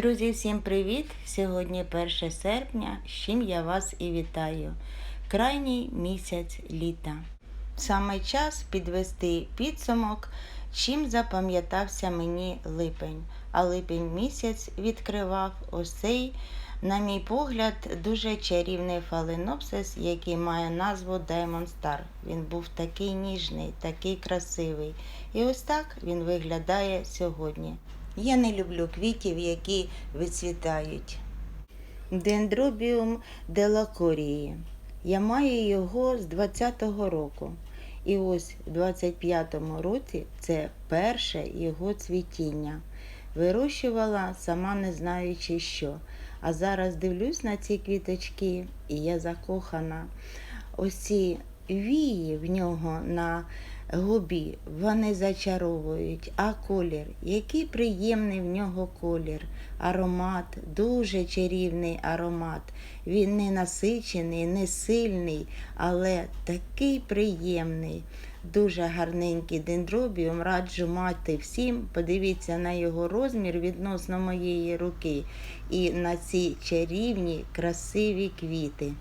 Друзі, всім привіт! Сьогодні 1 серпня, з чим я вас і вітаю. Крайній місяць літа. Саме час підвести підсумок, чим запам'ятався мені липень. А липень місяць відкривав ось цей, на мій погляд, дуже чарівний фаленопсис, який має назву Diamond Star. Він був такий ніжний, такий красивий. І ось так він виглядає сьогодні. Я не люблю квітів, які вицвітають. Дендробіум делакорії. Я маю його з 20-го року. І ось в 25-му році це перше його цвітіння. Вирощувала сама не знаючи що. А зараз дивлюсь на ці квіточки, і я закохана. Ось ці вії в нього на губі, вони зачаровують. А колір, який приємний в нього колір, аромат, дуже чарівний аромат. Він не насичений, не сильний, але такий приємний. Дуже гарненький дендробіум, раджу мати всім. Подивіться на його розмір відносно моєї руки і на ці чарівні, красиві квіти.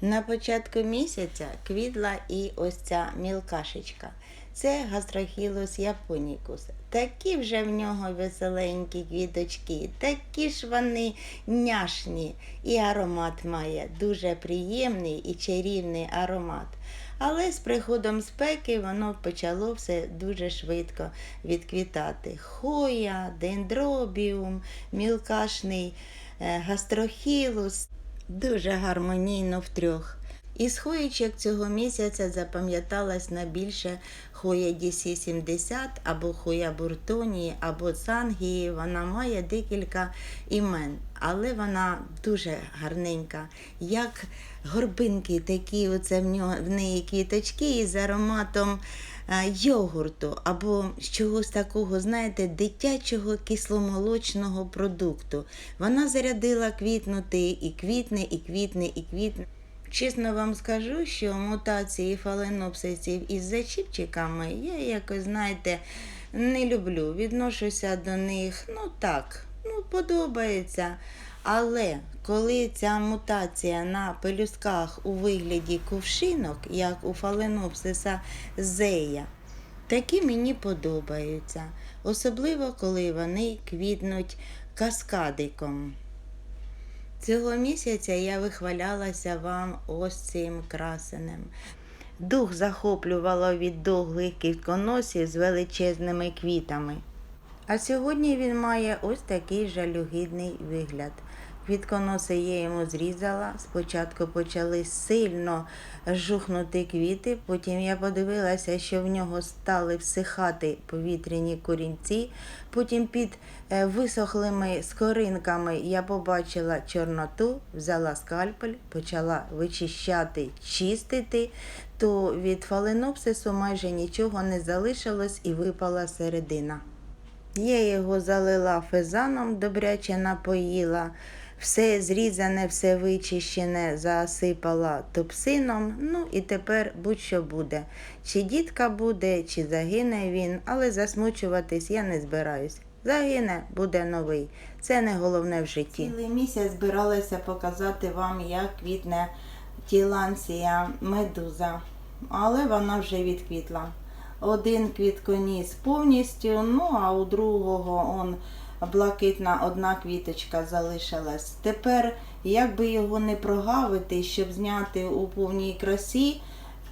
На початку місяця квітла і ось ця мілкашечка. Це гастрохілус японікус. Такі вже в нього веселенькі квіточки, такі ж вони няшні. І аромат має дуже приємний і чарівний аромат. Але з приходом спеки воно почало все дуже швидко відквітати. Хоя, дендробіум, мілкашний е, гастрохілус. Дуже гармонійно втрьох. Із хоєчок цього місяця запам'яталась найбільше хоя DC70 або хоя Буртонії, або Цангії. Вона має декілька імен, але вона дуже гарненька. Як горбинки, такі оце в, нього, в неї квіточки із ароматом е, йогурту або чогось такого, знаєте, дитячого кисломолочного продукту. Вона зарядила квітнути і квітне, і квітне, і квітне. Чесно вам скажу, що мутації фаленопсисів із зачіпчиками я якось, знаєте, не люблю. Відношуся до них, ну так, ну подобається. Але коли ця мутація на пелюстках у вигляді кувшинок, як у фаленопсиса зея, такі мені подобаються. Особливо, коли вони квітнуть каскадиком. Цього місяця я вихвалялася вам ось цим красенем. Дух захоплювало від довгих квітконосів з величезними квітами. А сьогодні він має ось такий жалюгідний вигляд. Квітконоси я йому зрізала. Спочатку почали сильно жухнути квіти, потім я подивилася, що в нього стали всихати повітряні корінці. Потім під е, висохлими скоринками я побачила чорноту, взяла скальпель, почала вичищати, чистити, то від фаленопсису майже нічого не залишилось і випала середина. Я його залила фезаном, добряче напоїла. Все зрізане, все вичищене, засипала топсином. Ну і тепер будь-що буде. Чи дітка буде, чи загине він, але засмучуватись я не збираюсь. Загине, буде новий. Це не головне в житті. Цілий місяць збиралася показати вам, як квітне тіланція медуза, але вона вже відквітла. Один квітконіс повністю, ну а у другого он блакитна одна квіточка залишилась. Тепер, як би його не прогавити, щоб зняти у повній красі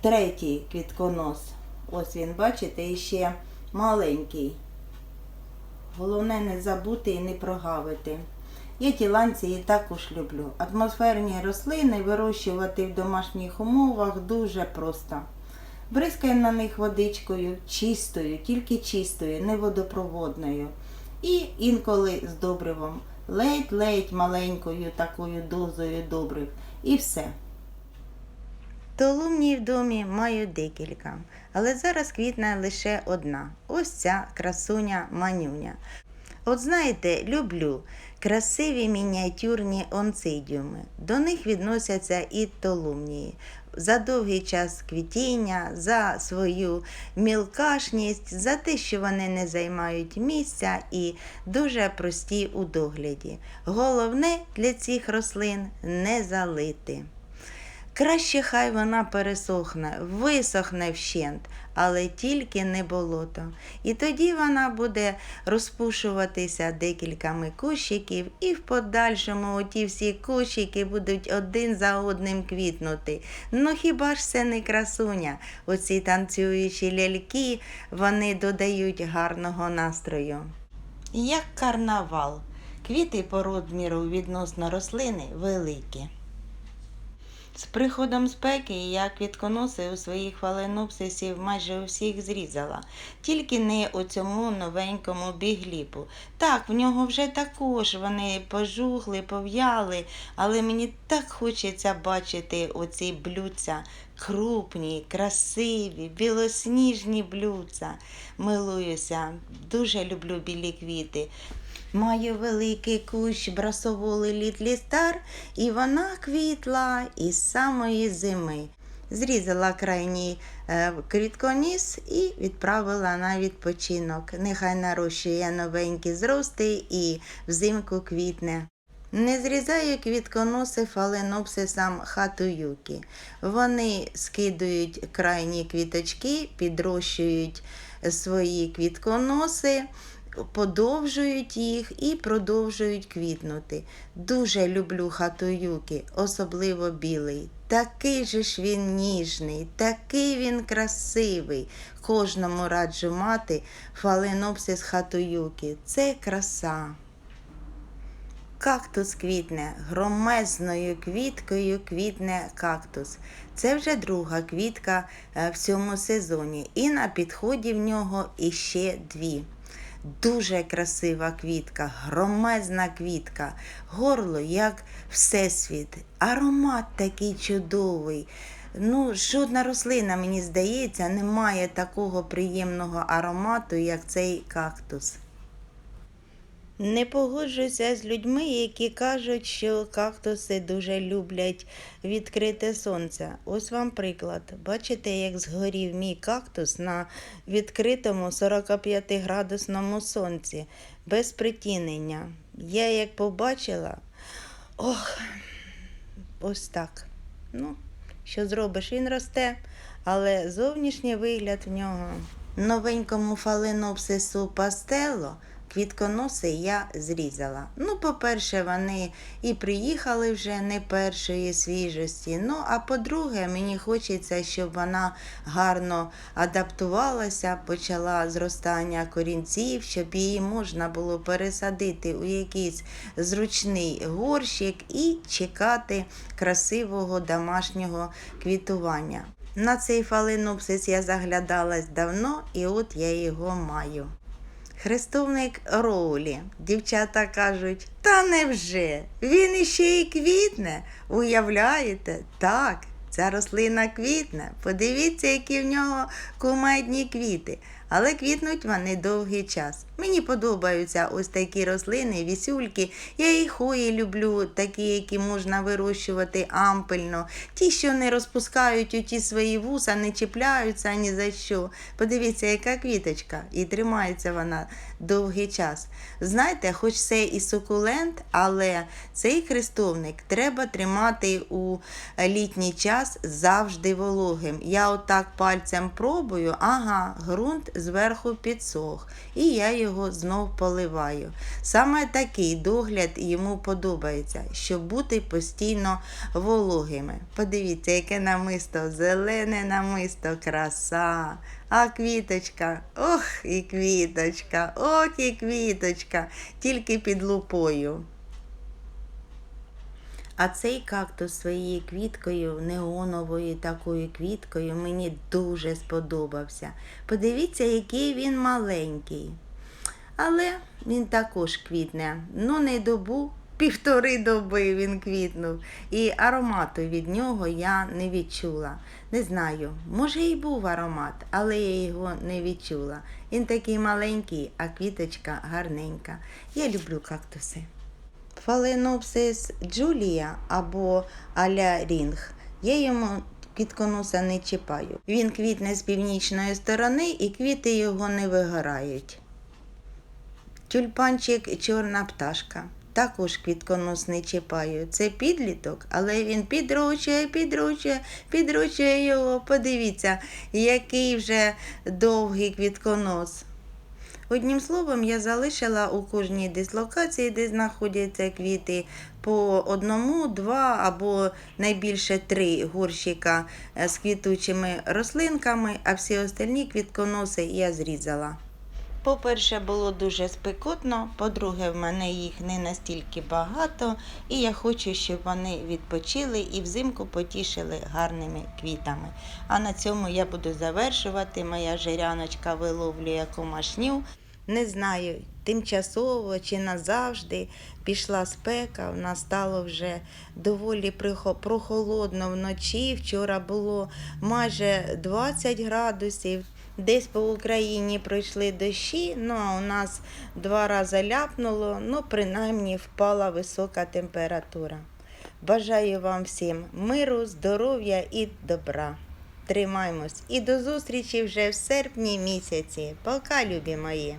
третій квітконос. Ось він, бачите, іще маленький. Головне не забути і не прогавити. Я тіланції також люблю. Атмосферні рослини вирощувати в домашніх умовах дуже просто. Бризкаємо на них водичкою, чистою, тільки чистою, не водопроводною. І інколи з добривом. Ледь-ледь маленькою такою дозою добрив. І все. Толумній в домі маю декілька, але зараз квітне лише одна. Ось ця красуня манюня. От знаєте, люблю красиві мініатюрні онцидіуми. До них відносяться і толумнії. за довгий час квітіння, за свою мілкашність, за те, що вони не займають місця і дуже прості у догляді. Головне для цих рослин не залити. Краще хай вона пересохне, висохне вщент, але тільки не болото. І тоді вона буде розпушуватися декількома кущиків, і в подальшому оті всі кущики будуть один за одним квітнути. Ну хіба ж це не красуня? Оці танцюючі ляльки вони додають гарного настрою. Як карнавал. Квіти по розміру відносно рослини великі. З приходом спеки я квітконоси у своїх фаленопсисів майже усіх зрізала, тільки не у цьому новенькому бігліпу. Так, в нього вже також вони пожухли, пов'яли, але мені так хочеться бачити оці блюдця, крупні, красиві, білосніжні блюдця. Милуюся, дуже люблю білі квіти. Маю великий кущ брасоволи Літлі Стар, і вона квітла із самої зими. Зрізала крайній е, квітконіс і відправила на відпочинок. Нехай нарощує новенькі зрости і взимку квітне. Не зрізаю квітконоси фаленопсисам хатуюки. Вони скидують крайні квіточки, підрощують свої квітконоси подовжують їх і продовжують квітнути. Дуже люблю хатуюки, особливо білий. Такий же ж він ніжний, такий він красивий. Кожному раджу мати фаленопсис хатуюки. Це краса. Кактус квітне, громезною квіткою квітне кактус. Це вже друга квітка е, в цьому сезоні, і на підході в нього іще дві. Дуже красива квітка, громезна квітка, горло, як всесвіт, аромат такий чудовий. Ну, жодна рослина, мені здається, не має такого приємного аромату, як цей кактус. Не погоджуюся з людьми, які кажуть, що кактуси дуже люблять відкрите сонце. Ось вам приклад. Бачите, як згорів мій кактус на відкритому 45-градусному сонці, без притінення. Я як побачила, ох, ось так. Ну, що зробиш? Він росте, але зовнішній вигляд в нього. Новенькому фаленопсису пастело квітконоси я зрізала. Ну, по-перше, вони і приїхали вже не першої свіжості. Ну, а по-друге, мені хочеться, щоб вона гарно адаптувалася, почала зростання корінців, щоб її можна було пересадити у якийсь зручний горщик і чекати красивого домашнього квітування. На цей фаленопсис я заглядалась давно, і от я його маю. Хрестовник Роулі. Дівчата кажуть, та невже? Він іще і квітне. Уявляєте? Так, ця рослина квітне. Подивіться, які в нього кумедні квіти. Але квітнуть вони довгий час. Мені подобаються ось такі рослини, вісюльки. Я і хої люблю, такі, які можна вирощувати ампельно. Ті, що не розпускають у ті свої вуса, не чіпляються ні за що. Подивіться, яка квіточка, і тримається вона довгий час. Знаєте, хоч це і сукулент, але цей хрестовник треба тримати у літній час завжди вологим. Я отак пальцем пробую, ага, ґрунт зверху підсох. І я його знов поливаю. Саме такий догляд йому подобається, щоб бути постійно вологими. Подивіться, яке намисто, зелене намисто, краса. А квіточка, ох і квіточка, ох і квіточка, тільки під лупою. А цей кактус своєю квіткою, неоновою такою квіткою, мені дуже сподобався. Подивіться, який він маленький. Але він також квітне. Ну, не добу, півтори доби він квітнув. І аромату від нього я не відчула. Не знаю, може і був аромат, але я його не відчула. Він такий маленький, а квіточка гарненька. Я люблю кактуси. Фаленопсис Джулія або Аля Рінг. Я йому квітконоса не чіпаю. Він квітне з північної сторони і квіти його не вигорають. Тюльпанчик чорна пташка. Також квітконос не чіпаю. Це підліток, але він підручує, підручує, підручує його. Подивіться, який вже довгий квітконос. Одним словом, я залишила у кожній дислокації, де знаходяться квіти, по одному, два або найбільше три горщика е, з квітучими рослинками, а всі остальні квітконоси я зрізала. По-перше, було дуже спекотно, по-друге, в мене їх не настільки багато, і я хочу, щоб вони відпочили і взимку потішили гарними квітами. А на цьому я буду завершувати. Моя жиряночка виловлює комашню. Не знаю, тимчасово чи назавжди пішла спека. У нас стало вже доволі прохолодно вночі. Вчора було майже 20 градусів. Десь по Україні пройшли дощі, ну а у нас два рази ляпнуло, ну принаймні впала висока температура. Бажаю вам всім миру, здоров'я і добра. Тримаймось і до зустрічі вже в серпні місяці. Пока, любі мої!